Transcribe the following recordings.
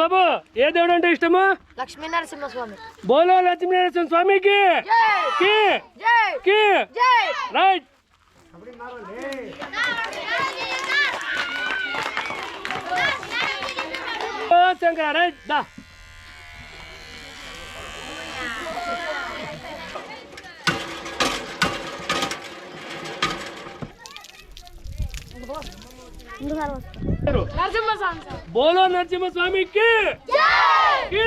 బాబు ఏ దేవుడు అంటే ఇష్టము? లక్ష్మీ నరసింహస్వామి బోలో లక్ష్మీనరసింహ స్వామికి కి? జై కి? జై రైట్. ఓ శంకర రైట్ దా. నరసింహస్వామి సార్ బోలో నరసింహ స్వామికి కి.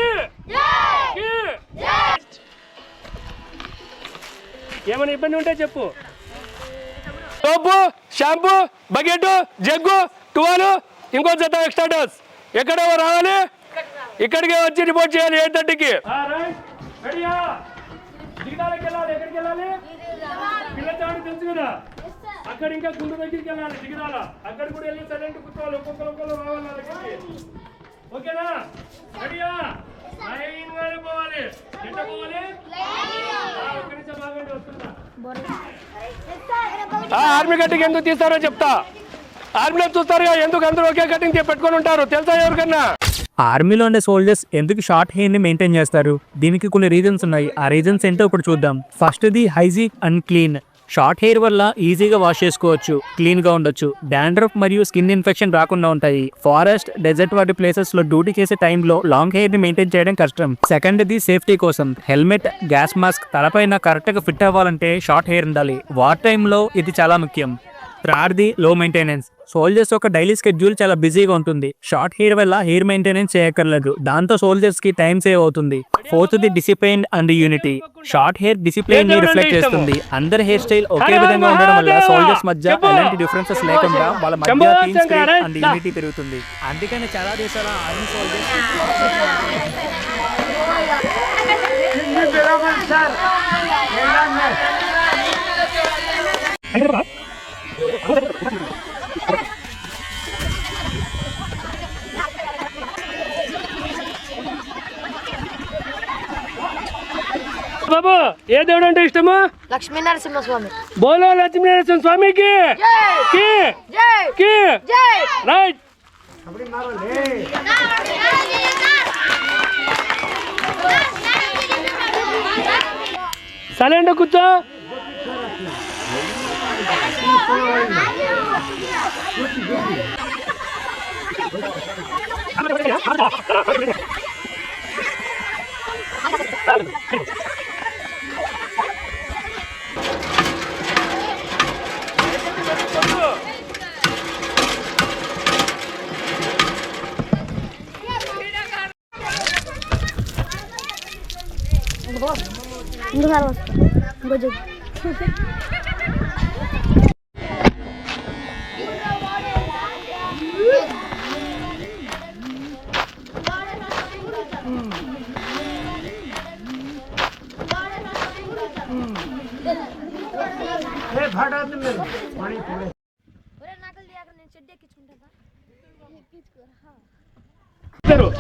కి. ఏమైనా ఇబ్బంది ఉంటే చెప్పు. Soap shampoo bucket jug towel ఇంకో జత ఎక్స్ట్రా డోస్ ఎక్కడ రావాలి. ఇక్కడికి వచ్చి రిపోర్ట్ చేయాలి ఎయిట్ థర్టీకి పిల్లచాడు తెలుసు కదా. అక్కడ ఇంకా గుండు దగ్గరికి వెళ్ళాలి దిగరాల? అక్కడ కూడా వెళ్ళి సైలెంట్ కూర్చోవాలి ఒక్కొక్కరు ఒక్కొక్కరు రావాలి దగ్గరికి. ఓకేనా? రెడీయా? లైన్ గానే పోవాలి. ఎట్ట పోవాలి? ఆ, ఒక్క నిమిషం బాగండి వస్తుందా ఆర్మీ కటింగ్ ఎందుకు తీస్తారో చెప్తా. ఆర్మీలో చూస్తారుగా ఎందుకు అందరూ ఒకే కటింగ్ పెట్టుకొని ఉంటారు? తెలుసా ఎవరికన్నా? ఆర్మీలో ఉండే సోల్జర్స్ ఎందుకు షార్ట్ హెయిర్ని మెయింటైన్ చేస్తారు? దీనికి కొన్ని రీజన్స్ ఉన్నాయి. ఆ రీజన్స్ ఏంటో ఇప్పుడు చూద్దాం. First the hygiene and clean short hair వల్ల ఈజీగా వాష్ చేసుకోవచ్చు క్లీన్గా ఉండొచ్చు. డాండ్రఫ్ మరియు స్కిన్ ఇన్ఫెక్షన్ రాకుండా ఉంటాయి. ఫారెస్ట్ డెజర్ట్ వంటి ప్లేసెస్లో డ్యూటీ చేసే టైంలో లాంగ్ హెయిర్ని మెయింటైన్ చేయడం కష్టం. సెకండ్ ది సేఫ్టీ కోసం. హెల్మెట్ గ్యాస్ మాస్క్ తలపైన కరెక్ట్గా ఫిట్ అవ్వాలంటే షార్ట్ హెయిర్ ఉండాలి. వార్ టైంలో ఇది చాలా ముఖ్యం. Third the low maintenance soldiers యొక్క డైలీ స్కెడ్యూల్ చాలా బిజీగా ఉంటుంది. షార్ట్ హెయిర్ వల్ల హెయిర్ మెయింటెనెన్స్ చేయక్కర్లేదు. దాంతో సోల్జర్స్కి టైం సేవ్ అవుతుంది. Fourth the discipline and unity short hair డిసిప్లైన్ని reflect చేస్తుంది. అందరి హెయిర్ స్టైల్ ఒకే విధంగా ఉండడం వల్ల సోల్జర్స్ మధ్య ఎలాంటి డిఫరెన్సెస్ లేకుండా వాళ్ళ మధ్య టీమ్ స్పిరిట్ అండ్ యూనిటీ పెరుగుతుంది. అందుకని చాలా దేశాల ఆర్మీ సోల్జర్స్ బాబు ఏ దేవుడు అంటే ఇష్టము? లక్ష్మీ నరసింహస్వామి బోలో లక్ష్మీనరసింహ స్వామికి కి? జై కి జై రైట్ సైలెంట్ కూర్చో ఇంకోసారి వస్తా ఇంకో జగ్గు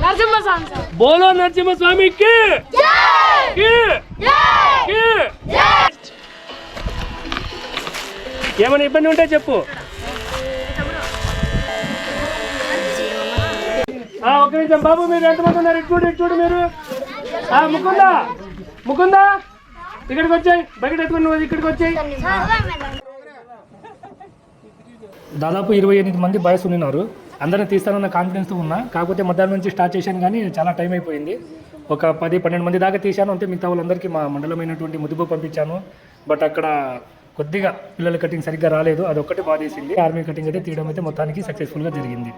నరసింహస్వామి సార్ బోలో నరసింహ స్వామికి కి కి ఏమైనా ఇబ్బంది ఉంటే చెప్పు. ఒక నిమిషం బాబు మీరు ఎంతమంది ఉన్నారు? ఇటు చూడు ఇటు చూడు మీరు. ముకుందా? ముకుందా? ఇక్కడికి వచ్చాయి. బయట ఎత్తుకుని నువ్వు ఇక్కడికి వచ్చాయి. దాదాపు ఇరవై ఎనిమిది మంది బాయ్స్ ఉన్నారు. అందరిని తీస్తానన్న కాన్ఫిడెన్స్తో ఉన్నా. కాకపోతే మధ్యాహ్నం నుంచి స్టార్ట్ చేశాను కానీ చాలా టైం అయిపోయింది. ఒక పది పన్నెండు మంది దాకా తీశాను. అంతే మిగతా వాళ్ళందరికీ మా మండలమైనటువంటి ముదుపు పంపించాను. బట్ అక్కడ కొద్దిగా పిల్లల కటింగ్ సరిగ్గా రాలేదు. అది బాధేసింది. ఆర్మీ కటింగ్ అయితే తీయడం అయితే మొత్తానికి సక్సెస్ఫుల్గా జరిగింది.